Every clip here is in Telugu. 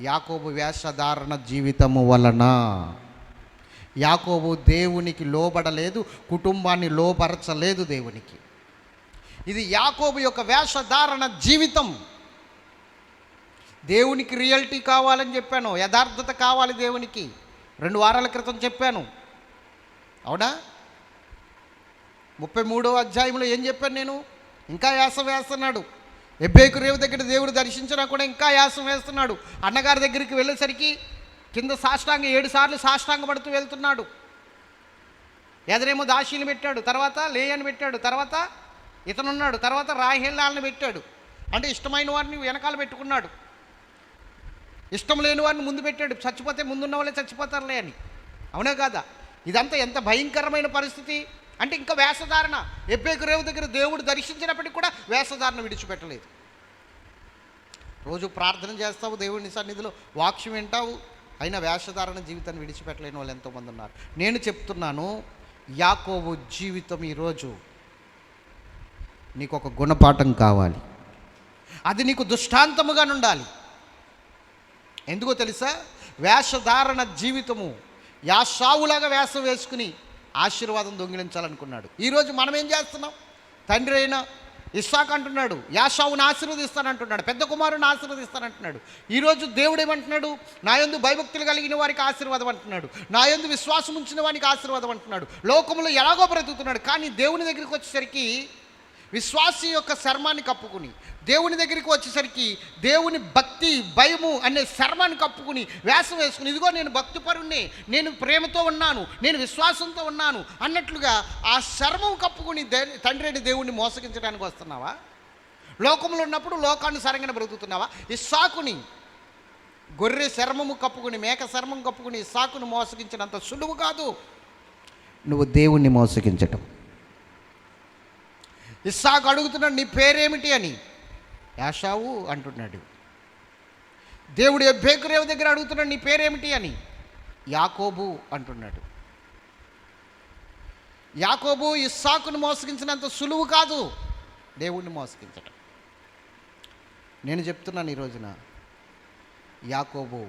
యాకోబు వేషధారణ జీవితము వలన. యాకోబు దేవునికి లోబడలేదు కుటుంబాన్ని లోపరచలేదు దేవునికి. ఇది యాకోబు యొక్క వేషధారణ జీవితం. దేవునికి రియాలిటీ కావాలని చెప్పాను యథార్థత కావాలి దేవునికి. రెండు వారాల క్రితం చెప్పాను. అవునా? ముప్పై మూడో అధ్యాయంలో ఏం చెప్పాను నేను? ఇంకా యాసం వేస్తున్నాడు. ఎబ్బేకు రేవు దగ్గర దేవుడు దర్శించినా కూడా ఇంకా యాసం వేస్తున్నాడు. అన్నగారి దగ్గరికి వెళ్ళేసరికి కింద సాష్టాంగ ఏడు సార్లు సాష్టాంగ పడుతూ వెళ్తున్నాడు. ఎదరేమో దాశీలు పెట్టాడు తర్వాత లేయని పెట్టాడు తర్వాత ఇతనున్నాడు తర్వాత రాహేళ్ళని పెట్టాడు. అంటే ఇష్టమైన వారిని వెనకాల పెట్టుకున్నాడు. ఇష్టం లేని వారిని ముందు పెట్టాడు. చచ్చిపోతే ముందున్న వాళ్ళే చచ్చిపోతారులే అని. అవునే కాదా? ఇదంతా ఎంత భయంకరమైన పరిస్థితి. అంటే ఇంకా వేషధారణ ఎబ్బేకు రేవు దగ్గర దేవుడు దర్శించినప్పటికీ కూడా వేషధారణ విడిచిపెట్టలేదు. రోజు ప్రార్థన చేస్తావు దేవుడిని సన్నిధిలో వాక్యం వింటావు అయినా వేషధారణ జీవితాన్ని విడిచిపెట్టలేని వాళ్ళు ఎంతోమంది ఉన్నారు. నేను చెప్తున్నాను యాకోబు జీవితం ఈరోజు నీకు ఒక గుణపాఠం కావాలి. అది నీకు దృష్టాంతముగా ఉండాలి ఎందుకో తెలుసా? వేషధారణ జీవితము యాషావులాగా వేషం వేసుకుని ఆశీర్వాదం దొంగిలించాలనుకున్నాడు. ఈరోజు మనం ఏం చేస్తున్నాం? తండ్రి అయిన ఇస్సాక్ అంటున్నాడు యాషావుని ఆశీర్వదిస్తానంటున్నాడు పెద్ద కుమారుని ఆశీర్వదిస్తానంటున్నాడు. ఈరోజు దేవుడు ఏమంటున్నాడు? నా యందు భయభక్తులు కలిగిన వారికి ఆశీర్వాదం అంటున్నాడు. నా యందు విశ్వాసం ఉంచిన వారికి ఆశీర్వాదం అంటున్నాడు. లోకంలో ఎలాగో బ్రతుకుతున్నాడు. కానీ దేవుని దగ్గరికి వచ్చేసరికి విశ్వాసి యొక్క శర్మాన్ని కప్పుకుని దేవుని దగ్గరికి వచ్చేసరికి దేవుని భక్తి భయము అనే శర్మాన్ని కప్పుకుని వేసం వేసుకుని ఇదిగో నేను భక్తిపరుణ్ణి నేను ప్రేమతో ఉన్నాను నేను విశ్వాసంతో ఉన్నాను అన్నట్లుగా ఆ శర్మం కప్పుకుని దే తండ్రిని దేవుణ్ణి మోసగించడానికి వస్తున్నావా? లోకంలో ఉన్నప్పుడు లోకాన్ని సరంగా బ్రతుకుతున్నావా? ఈ సాకుని గొర్రె శర్మము కప్పుకుని మేక శర్మం కప్పుకుని ఈ సాకును మోసగించినంత సులువు కాదు. నువ్వు దేవుణ్ణి మోసగించటం. ఇస్సాకు అడుగుతున్నాడు నీ పేరేమిటి అని? యాషావు అంటున్నాడు. దేవుడు ఎబ్బేకురేవు దగ్గర అడుగుతున్నాడు నీ పేరేమిటి అని? యాకోబు అంటున్నాడు. యాకోబు ఇస్సాకును మోసగించినంత సులువు కాదు దేవుణ్ణి మోసగించడం. నేను చెప్తున్నాను ఈ రోజున యాకోబు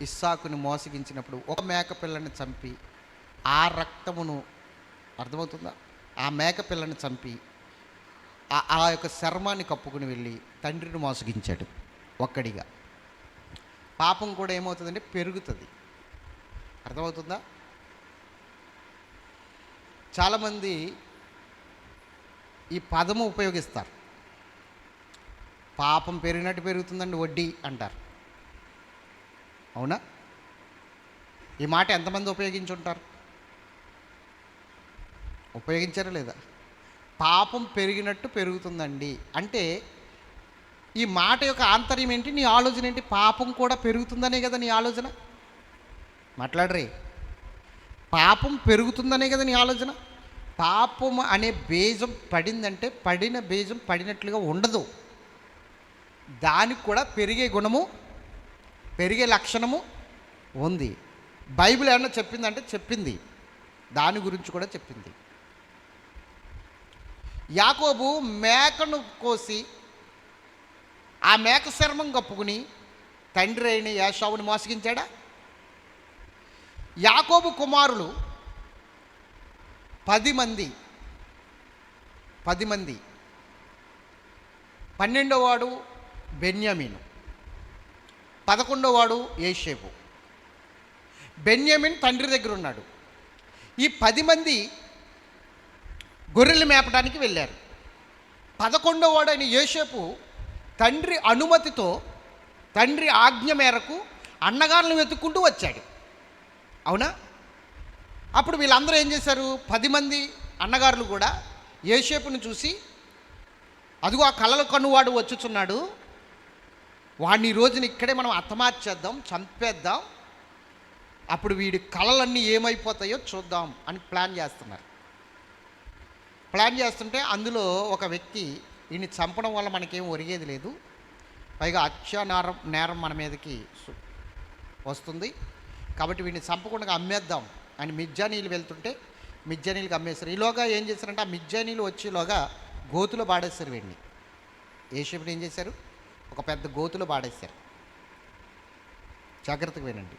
ఇస్సాకుని మోసగించినప్పుడు ఒక మేక పిల్లని చంపి ఆ రక్తమును అర్థమవుతుందా? ఆ మేకపిల్లని చంపి ఆ- ఆ యొక్క శర్మాన్ని కప్పుకుని వెళ్ళి తండ్రిని మోసగించాడు ఒక్కడిగా. పాపం కూడా ఏమవుతుందంటే పెరుగుతుంది. అర్థమవుతుందా? చాలామంది ఈ పదము ఉపయోగిస్తారు. పాపం పెరిగినట్టు పెరుగుతుందండి వడ్డీ అంటారు. అవునా? ఈ మాట ఎంతమంది ఉపయోగించుంటారు? ఉపయోగించారా లేదా? పాపం పెరిగినట్టు పెరుగుతుందండి. అంటే ఈ మాట యొక్క ఆంతర్యం ఏంటి? నీ ఆలోచన ఏంటి? పాపం కూడా పెరుగుతుందనే కదా నీ ఆలోచన? మాట్లాడరే. పాపం పెరుగుతుందనే కదా నీ ఆలోచన? పాపం అనే బీజం పడిందంటే పడిన బీజం పడినట్లుగా ఉండదు. దానికి కూడా పెరిగే గుణము పెరిగే లక్షణము ఉంది. బైబిల్ ఏమన్నా చెప్పిందంటే చెప్పింది. దాని గురించి కూడా చెప్పింది. యాకోబు మేకను కోసి ఆ మేక శర్మం కప్పుకుని తండ్రి అయిన యాషావుని మోసగించాడా? యాకోబు కుమారులు పది మంది పది మంది. పన్నెండోవాడు బెన్యామీను పదకొండోవాడు ఏషేపు బెన్యామిన్ తండ్రి దగ్గర ఉన్నాడు. ఈ పది మంది గొర్రెలు మేపడానికి వెళ్ళారు. పదకొండవ వాడైన యేషేపు తండ్రి అనుమతితో తండ్రి ఆజ్ఞ మేరకు అన్నగారులను వెతుక్కుంటూ వచ్చాడు. అవునా? అప్పుడు వీళ్ళందరూ ఏం చేశారు? పది మంది అన్నగారులు కూడా యేషేపుని చూసి అదిగో ఆ కళలు కన్నువాడు వచ్చుచున్నాడు. వాడిని ఈ రోజున ఇక్కడే మనం అత్తమార్చేద్దాం చంపేద్దాం. అప్పుడు వీడి కళలన్నీ ఏమైపోతాయో చూద్దాం అని ప్లాన్ చేస్తున్నారు. ప్లాన్ చేస్తుంటే అందులో ఒక వ్యక్తి ఈయన్ని చంపడం వల్ల మనకేం ఒరిగేది లేదు. పైగా హత్య నేరం నేరం మన మీదకి వస్తుంది. కాబట్టి వీడిని చంపకుండా అమ్మేద్దాం అని మిజ్జానీలు వెళ్తుంటే మిజ్జానీలకు అమ్మేశారు ఈలోగా ఏం చేశారంటే ఆ మిజ్జానీలు వచ్చేలోగా గోతులో పాడేశారు వీడిని. ఏషపుని ఏం చేశారు? ఒక పెద్ద గోతులో పాడేశారు. జాగ్రత్తగా వినండి.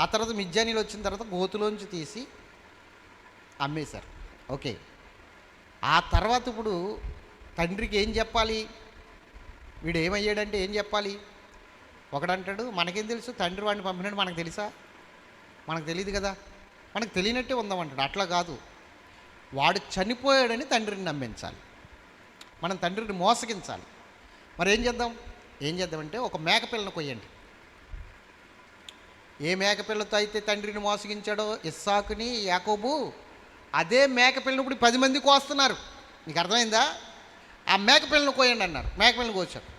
ఆ తర్వాత మిజ్జానీలు వచ్చిన తర్వాత గోతులోంచి తీసి అమ్మేశారు. ఓకే. ఆ తర్వాత ఇప్పుడు తండ్రికి ఏం చెప్పాలి? వీడు ఏమయ్యాడంటే ఏం చెప్పాలి? ఒకడంటాడు మనకేం తెలుసు? తండ్రి వాడిని పంపినాడు మనకు తెలుసా? మనకు తెలియదు కదా? మనకు తెలియనట్టే ఉందామంటాడు అట్లా కాదు. వాడు చనిపోయాడని తండ్రిని నమ్మించాలి. మనం తండ్రిని మోసగించాలి. మరి ఏం చేద్దాం? ఏం చేద్దామంటే ఒక మేకపిల్లను కొయ్యండి. ఏ మేకపిల్లతో అయితే తండ్రిని మోసగించాడో? ఇస్సాకుని యాకోబు అదే మేకపిల్లని ఇప్పుడు పది మంది కోస్తున్నారు. నీకు అర్థమైందా? ఆ మేకపిల్లను కోయండి అన్నారు. మేకపిల్లని కోసారు.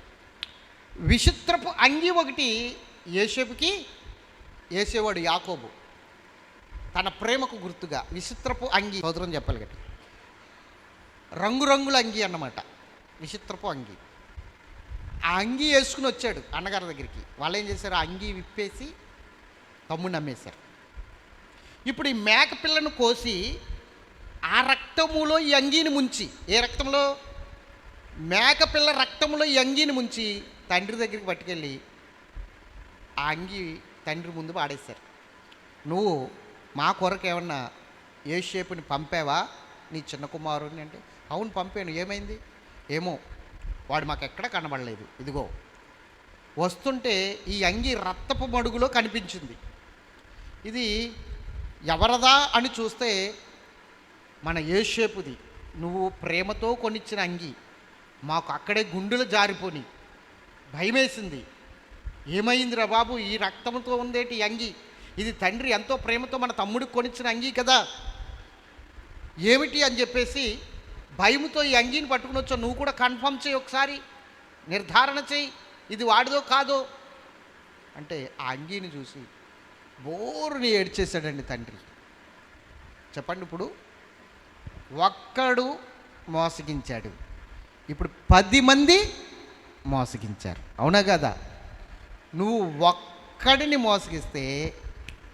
విచిత్రపు అంగి ఒకటి ఏసేపుకి వేసేవాడు యాకోబు. తన ప్రేమకు గుర్తుగా విచిత్రపు అంగి. సోదరం చెప్పాలి రంగురంగుల అంగి అన్నమాట. విచిత్రపు అంగి. ఆ అంగి వేసుకుని వచ్చాడు అన్నగారి దగ్గరికి. వాళ్ళు ఏం చేశారు? ఆ అంగి విప్పేసి తమ్ముడిని అమ్మేశారు ఇప్పుడు ఈ మేక పిల్లను కోసి ఆ రక్తములో ఈ అంగీని ముంచి ఏ రక్తంలో? మేకపిల్ల రక్తంలో ఈ అంగీని ముంచి తండ్రి దగ్గరికి పట్టుకెళ్ళి ఆ అంగి తండ్రి ముందు పాడేశారు. నువ్వు మా కొరకు ఏమన్నా ఏ షేపుని పంపావా? నీ చిన్న కుమారుని అంటే? అవును పంపాను. ఏమైంది? ఏమో వాడు మాకు ఎక్కడ కనబడలేదు. ఇదిగో వస్తుంటే ఈ అంగి రక్తపు మడుగులో కనిపించింది. ఇది ఎవరదా అని చూస్తే మన ఏషేపుది నువ్వు ప్రేమతో కొనిచ్చిన అంగి మాకు అక్కడే గుండెలు జారిపోని భయమేసింది. ఏమైందిరా బాబు ఈ రక్తంతో ఉందేటి ఈ అంగి? ఇది తండ్రి ఎంతో ప్రేమతో మన తమ్ముడికి కొనిచ్చిన అంగి కదా. ఏమిటి అని చెప్పేసి భయముతో ఈ అంగీని పట్టుకుని వచ్చావు. నువ్వు కూడా కన్ఫర్మ్ చేయి ఒకసారి. నిర్ధారణ చేయి. ఇది వాడిదో కాదో? అంటే ఆ అంగీని చూసి బోరుని ఏడ్చేశాడండి తండ్రి. చెప్పండి ఇప్పుడు. ఒక్కడు మోసగించాడు. ఇప్పుడు పది మంది మోసగించారు. అవునా కదా? నువ్వు ఒక్కడిని మోసగిస్తే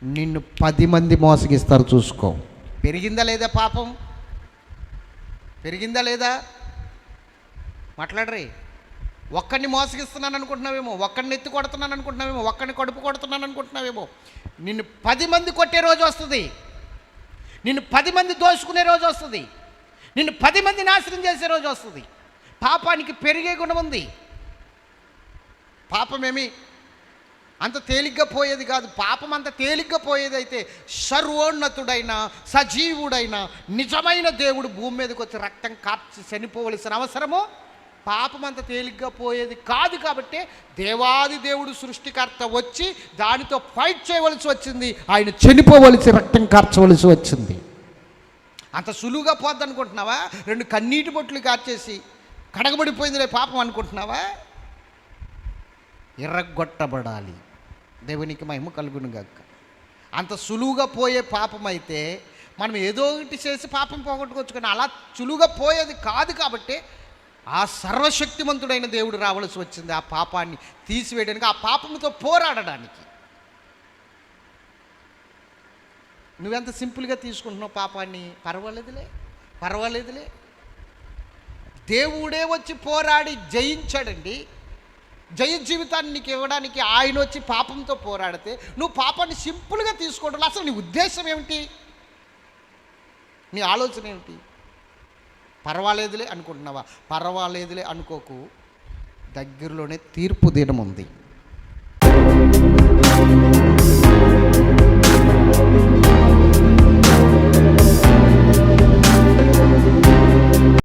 నిన్ను పది మంది మోసగిస్తారు చూసుకో. పెరిగిందా లేదా పాపం? పెరిగిందా లేదా? మాట్లాడరే. ఒక్కడిని మోసగిస్తున్నాను అనుకుంటున్నావేమో ఒక్కడిని ఎత్తి కొడుతున్నాను అనుకుంటున్నావేమో ఒక్కడిని కడుపు కొడుతున్నాను అనుకుంటున్నావేమో. నిన్ను పది మంది కొట్టే రోజు వస్తుంది. నిన్ను పది మంది దోచుకునే రోజు వస్తుంది. నిన్ను పది మంది నాశనం చేసే రోజు వస్తుంది. పాపానికి పెరిగే గుణం ఉంది. పాపమేమి? అంత తేలిగ్గా పోయేది కాదు. పాపం అంత తేలిగ్గా పోయేది అయితే సర్వోన్నతుడైన సజీవుడైన నిజమైన దేవుడు భూమి మీదకి వచ్చి రక్తం కాచి చనిపోవలసిన అవసరము పాపం అంత తేలిగ్గా పోయేది కాదు కాబట్టి దేవాది దేవుడు సృష్టికర్త వచ్చి దానితో ఫైట్ చేయవలసి వచ్చింది. ఆయన చనిపోవలసి రక్తం కార్చవలసి వచ్చింది. అంత సులువుగా పోద్ది అనుకుంటున్నావా రెండు కన్నీటి బొట్లు కార్చేసి కడగబడిపోయిందిలే పాపం అనుకుంటున్నావా? ఎర్రగొట్టబడాలి. దేవునికి మహిమ కలుగును గక్క అంత సులువుగా పోయే పాపం అయితే మనం ఏదో ఒకటి చేసి పాపం పోగొట్టుకోవచ్చు కానీ అలా సులువుగా పోయేది కాదు కాబట్టి ఆ సర్వశక్తిమంతుడైన దేవుడు రావలసి వచ్చింది ఆ పాపాన్ని తీసివేయడానికి ఆ పాపంతో పోరాడడానికి. నువ్వెంత సింపుల్గా తీసుకుంటున్నావు పాపాన్ని పర్వాలేదులే పర్వాలేదులే. దేవుడే వచ్చి పోరాడి జయించాడండి. జయ జీవితాన్ని నీకు ఇవ్వడానికి ఆయన వచ్చి పాపంతో పోరాడితే నువ్వు పాపాన్ని సింపుల్గా తీసుకోవడం అసలు నీ ఉద్దేశం ఏమిటి? నీ ఆలోచన ఏమిటి? పర్వాలేదులే అనుకుంటున్నావా? పర్వాలేదులే అనుకోకు. దగ్గరలోనే తీర్పు దినం ఉంది